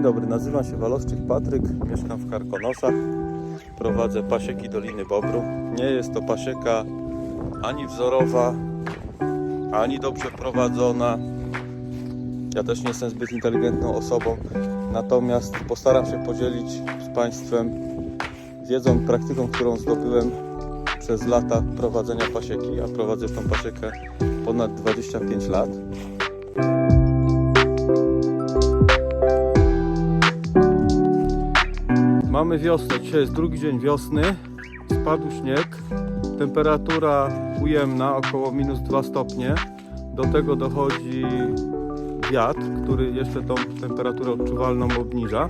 Dzień dobry, nazywam się Walowczyk Patryk, mieszkam w Karkonosach. Prowadzę pasieki Doliny Bobru. Nie jest to pasieka ani wzorowa, ani dobrze prowadzona. Ja też nie jestem zbyt inteligentną osobą, natomiast postaram się podzielić z Państwem wiedzą, praktyką, którą zdobyłem przez lata prowadzenia pasieki, a prowadzę tą pasiekę ponad 25 lat. Mamy wiosnę, dzisiaj jest drugi dzień wiosny, spadł śnieg, temperatura ujemna, około minus 2 stopnie. Do tego dochodzi wiatr, który jeszcze tą temperaturę odczuwalną obniża.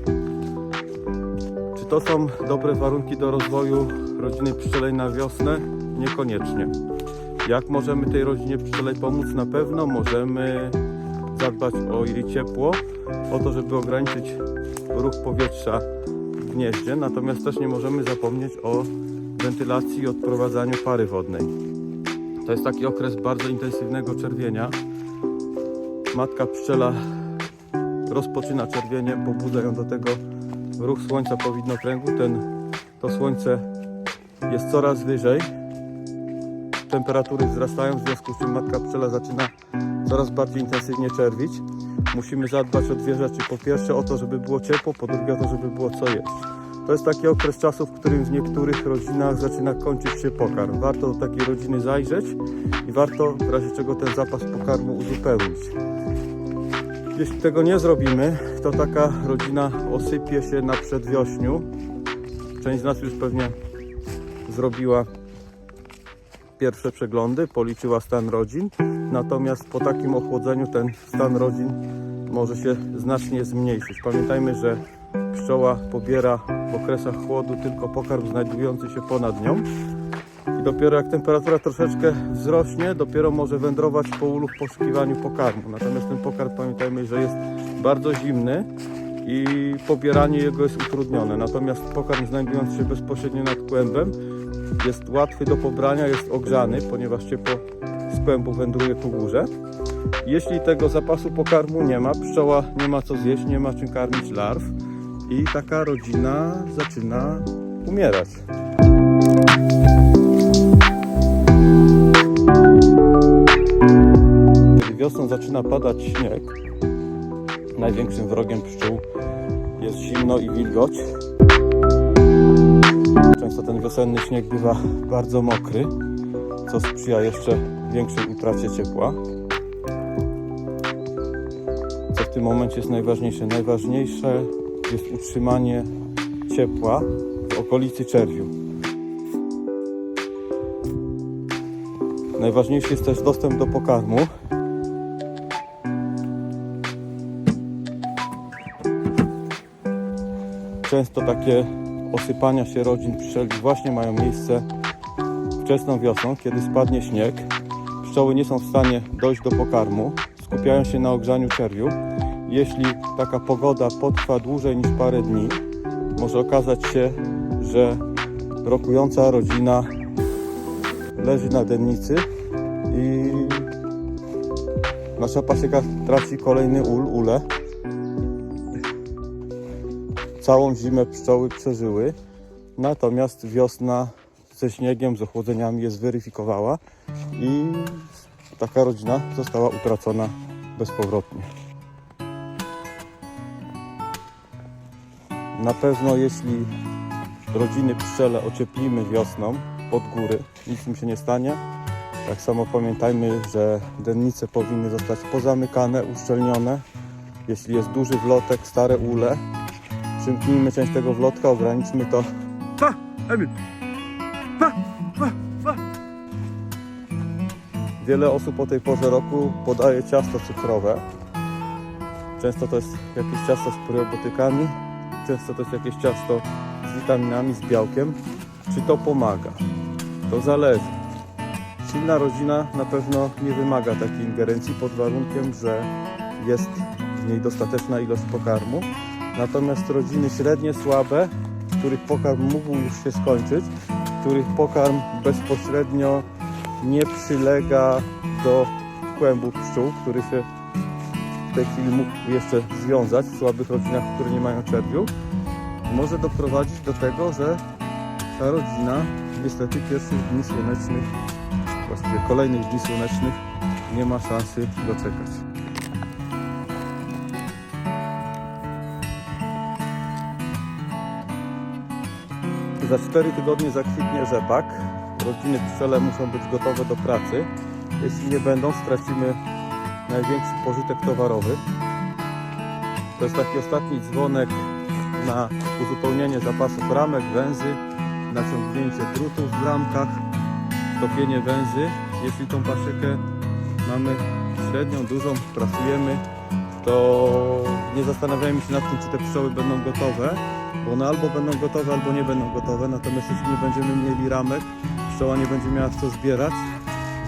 Czy to są dobre warunki do rozwoju rodziny pszczelej na wiosnę? Niekoniecznie. Jak możemy tej rodzinie pszczelej pomóc? Na pewno możemy zadbać o jej ciepło, o to, żeby ograniczyć ruch powietrza gnieździe, natomiast też nie możemy zapomnieć o wentylacji i odprowadzaniu pary wodnej. To jest taki okres bardzo intensywnego czerwienia. Matka pszczela rozpoczyna czerwienie, pobudza ją do tego ruch słońca po widnokręgu. Ten, to słońce jest coraz wyżej. Temperatury wzrastają, w związku z czym matka pszczela zaczyna coraz bardziej intensywnie czerwić. Musimy zadbać o dwie rzeczy. Po pierwsze o to, żeby było ciepło, po drugie o to, żeby było co jeść. To jest taki okres czasu, w którym w niektórych rodzinach zaczyna kończyć się pokarm. Warto do takiej rodziny zajrzeć i warto w razie czego ten zapas pokarmu uzupełnić. Jeśli tego nie zrobimy, to taka rodzina osypie się na przedwiośniu. Część z nas już pewnie zrobiła pierwsze przeglądy, policzyła stan rodzin, natomiast po takim ochłodzeniu ten stan rodzin może się znacznie zmniejszyć. Pamiętajmy, że pszczoła pobiera w okresach chłodu tylko pokarm znajdujący się ponad nią i dopiero jak temperatura troszeczkę wzrośnie, dopiero może wędrować po ulu w poszukiwaniu pokarmu. Natomiast ten pokarm pamiętajmy, że jest bardzo zimny i pobieranie jego jest utrudnione. Natomiast pokarm znajdujący się bezpośrednio nad kłębem jest łatwy do pobrania, jest ogrzany, ponieważ ciepło kłębu wędruje ku górze. Jeśli tego zapasu pokarmu nie ma, pszczoła nie ma co zjeść, nie ma czym karmić larw i taka rodzina zaczyna umierać. Kiedy wiosną zaczyna padać śnieg, największym wrogiem pszczół jest zimno i wilgoć. Często ten wiosenny śnieg bywa bardzo mokry, co sprzyja jeszcze większej utracie ciepła. Co w tym momencie jest najważniejsze? Najważniejsze jest utrzymanie ciepła w okolicy czerwiu. Najważniejszy jest też dostęp do pokarmu. Często takie osypania się rodzin pszczeli właśnie mają miejsce wczesną wiosną, kiedy spadnie śnieg. Pszczoły nie są w stanie dojść do pokarmu, skupiają się na ogrzaniu czerwiu. Jeśli taka pogoda potrwa dłużej niż parę dni, może okazać się, że rokująca rodzina leży na dennicy i nasza pasieka traci kolejny ul, ule. Całą zimę pszczoły przeżyły, natomiast wiosna ze śniegiem, z ochłodzeniami je zweryfikowała i taka rodzina została utracona bezpowrotnie. Na pewno jeśli rodziny pszczele ocieplimy wiosną od góry, nic im się nie stanie. Tak samo pamiętajmy, że dennice powinny zostać pozamykane, uszczelnione. Jeśli jest duży wlotek, stare ule, przymknijmy część tego wlotka, ograniczmy to. Pa, Emil! Wiele osób o tej porze roku podaje ciasto cukrowe. Często to jest jakieś ciasto z probiotykami, często to jest jakieś ciasto z witaminami, z białkiem. Czy to pomaga? To zależy. Silna rodzina na pewno nie wymaga takiej ingerencji pod warunkiem, że jest w niej dostateczna ilość pokarmu. Natomiast rodziny średnie, słabe, których pokarm mógł już się skończyć, których pokarm bezpośrednio nie przylega do kłębu pszczół, który się w tej chwili mógł jeszcze związać w słabych rodzinach, które nie mają czerwiu, może doprowadzić do tego, że ta rodzina niestety pierwszych dni słonecznych, właściwie kolejnych dni słonecznych nie ma szansy doczekać. Za 4 tygodnie zakwitnie rzepak. Rodziny pszczele muszą być gotowe do pracy. Jeśli nie będą, stracimy największy pożytek towarowy. To jest taki ostatni dzwonek na uzupełnienie zapasów ramek, węzy, naciągnięcie drutów w ramkach, stopienie węzy. Jeśli tą paszykę mamy średnią, dużą, pracujemy, to nie zastanawiajmy się nad tym, czy te pszczoły będą gotowe, bo one albo będą gotowe, albo nie będą gotowe. Natomiast jeśli nie będziemy mieli ramek, pszczoła nie będzie miała co zbierać.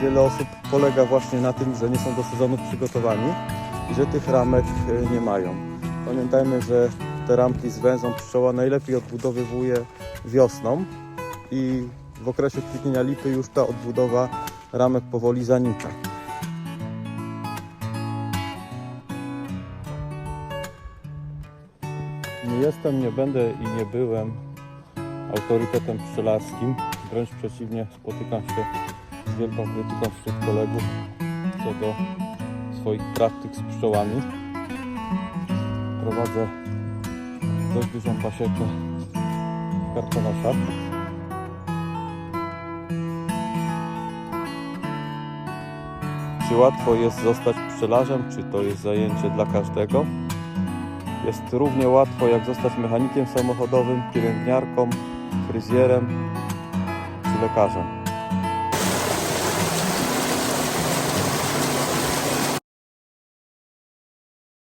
Wiele osób polega właśnie na tym, że nie są do sezonu przygotowani że tych ramek e, nie mają. Pamiętajmy, że te ramki z węzą pszczoła najlepiej odbudowywuje wiosną i w okresie kwitnienia lipy już ta odbudowa ramek powoli zanika. Nie jestem, nie będę i nie byłem autorytetem pszczelarskim. Wręcz przeciwnie, spotykam się z wielką krytyką wśród kolegów co do swoich praktyk z pszczołami. Prowadzę dość dużą pasiekę w karkonoszach. Czy łatwo jest zostać pszczelarzem, czy to jest zajęcie dla każdego? Jest równie łatwo jak zostać mechanikiem samochodowym, pielęgniarką, fryzjerem czy lekarzem.